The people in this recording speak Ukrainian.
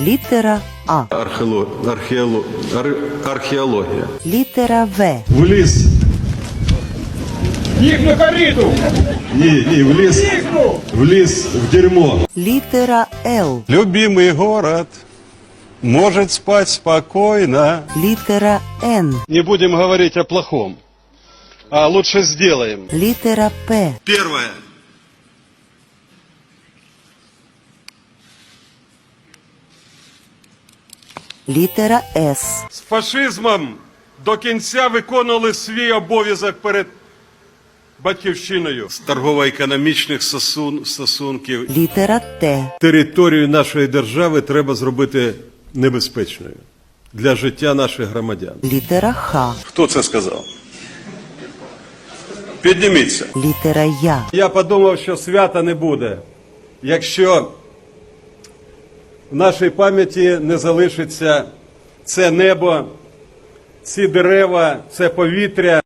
Літера А. Археоло... Археоло... Ар... Археологія. Літера В. В ліс. Їх на коріду! Ні, ні, в ліс. В ліс, в дерьмо. Літера Л. Любимый город может спать спокойно. Літера Н. Не будем говорить о плохом, а лучше сделаем. Літера П. Первое. Літера С. з фашизмом до кінця виконували свій обов'язок перед батьківщиною. З торгово-економічних стосун... стосунків. Літера Т. Територію нашої держави треба зробити небезпечною для життя наших громадян. Літера Х. Хто це сказав? Підніміться. Літера Я. Я подумав, що свята не буде, якщо в нашій пам'яті не залишиться це небо, ці дерева, це повітря.